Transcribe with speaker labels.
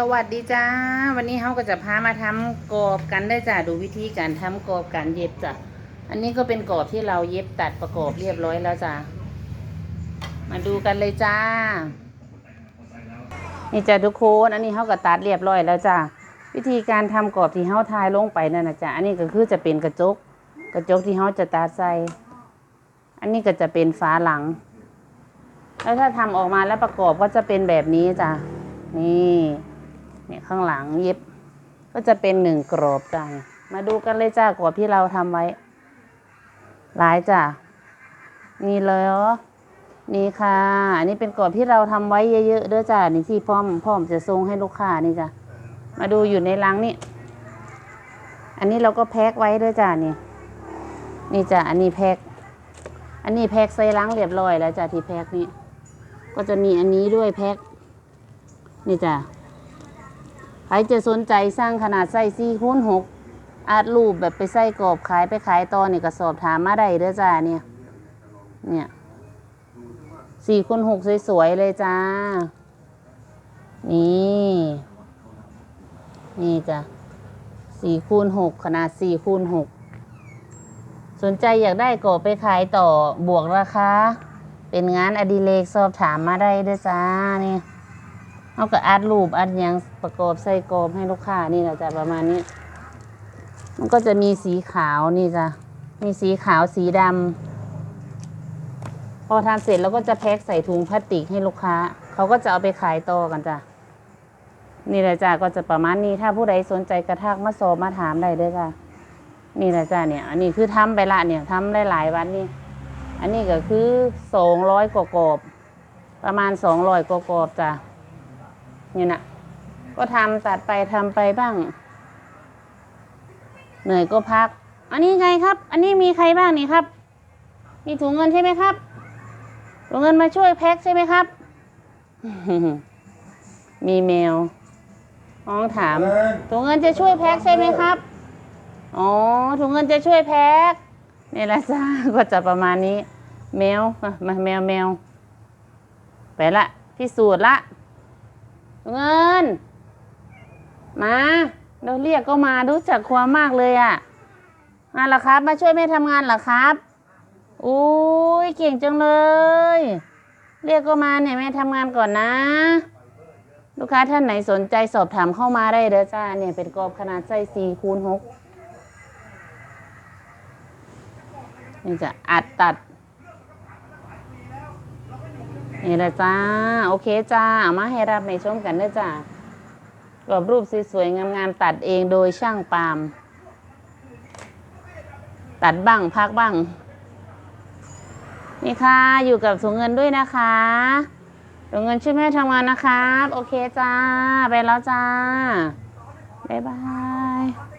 Speaker 1: สวัสดีจ้า วันนี้เขาก็จะพามาทำกรอบกันได้จ้ะดูวิธีการทำกรอบการเย็บจ้ะอันนี้ก็เป็นกรอบที่เราเย็บตัดประกอบเรียบร้อยแล้วจ้ะมาดูกันเลยจ้า นี่จ้ะทุกคนอันนี้เขาก็ตัดเรียบร้อยแล้วจ้ะวิธีการทำกรอบที่เขาทายลงไปนั่นนะจ้ะอันนี้ก็คือจะเป็นกระจก กระจกที่เขาจะตัดใส่อันนี้ก็จะเป็นฝาหลัง แล้วถ้าทำออกมาแล้วประกอบก็จะเป็นแบบนี้จ้ะนี่ เนี่ยข้างหลังเย็บ ก็จะเป็นหนึ่งกรอบจ้ะมาดูกันเลยจ้ากรอบที่เราทำไว้ หลายจ้ะนี่เลยเหรอนี่ค่ะ อันนี้เป็นกรอบที่เราทำไว้เยอะๆเด้อจ้ะนี่ที่พร้อมพร้อมจะส่งให้ลูกค้านี่จ้ะมาดูอยู่ในลังนี่ อันนี้เราก็แพ็คไว้เด้อจ้ะนี่ นี่จ้ะอันนี้แพ็ค อันนี้แพ็คใส่ลังเรียบร้อยแล้วจ้ะที่แพ็คนี่ ก็จะมีอันนี้ด้วยแพ็ค นี่จ้ะ ใครจะสนใจสร้างขนาดไส้สี่คูณหกอาจรูปแบบไปใส่กรอบขายไปขายต่อเนี่ยก็สอบถามมาได้เด้อจ้าเนี่ย เนี่ยสี่คูณหกสวยๆเลยจ้า นี่ นี่จ้ะสี่คูณหกขนาดสี่คูณหกสนใจอยากได้กรอบไปขายต่อบวกราคาเป็นงานอดิเรกสอบถามมาได้เด้อจ้าเนี่ย เอาก็อัดรูปอัดยังประกอบใส่กรอบให้ลูกค้านี่แหละจ้ะประมาณนี้ มันก็จะมีสีขาวนี่จ้ะมีสีขาวสีดำพอทำเสร็จแล้วก็จะแพ็คใส่ถุงพลาสติกให้ลูกค้า เขาก็จะเอาไปขายต่อกันจ้ะนี่แหละจ้ะก็จะประมาณนี้ถ้าผู้ใดสนใจกระทักมาสอบมาถามได้เด้อจ้ะนี่แหละจ้ะเนี่ย อันนี้คือทำไปละเนี่ยทำได้หลายวันนี่อันนี้ก็คือสองร้อยกว่ากรอบประมาณสองร้อยกว่ากรอบจ้ะ นี่นะก็ทำตัดไปทำไปบ้าง เหนื่อยก็พัก อันนี้ไงครับ อันนี้มีใครบ้างนี่ครับ มีถุงเงินใช่ไหมครับถุงเงินมาช่วยแพ็คใช่ไหมครับ มีแมวน้องถาม ถุงเงินจะช่วยแพ็คใช่ไหมครับ อ๋อ ถุงเงินจะช่วยแพ็คนี่แหละจ้าก็จะประมาณนี้ แมวมามาแมวแมว ไปละพิสูจน์ละ เงิน มาเราเรียกก็มารู้จักความมากเลยอะ่ะมาเหรอครับ มาช่วยแม่ทำงานเหรอครับอุ้ยเก่งจังเลย เรียกก็มาเนี่ยแม่ทำงานก่อนนะ ลูกค้าท่านไหนสนใจสอบถามเข้ามาได้เด้อจ้าเนี่ยเป็นกรอบขนาดไส้สี่คูณหกนี่จะอัดตัด นี่ละจ้า โอเคจ้าเอามาให้รับในชมกันเด้อจ้ากรอบรูปสวยๆงามๆตัดเองโดยช่างปาล์มตัดบ้างพักบ้าง นี่ค่ะอยู่กับถุงเงินด้วยนะคะถุงเงินช่วยแม่ทำงานนะครับ โอเคจ้า ไปแล้วจ้า บ๊ายบาย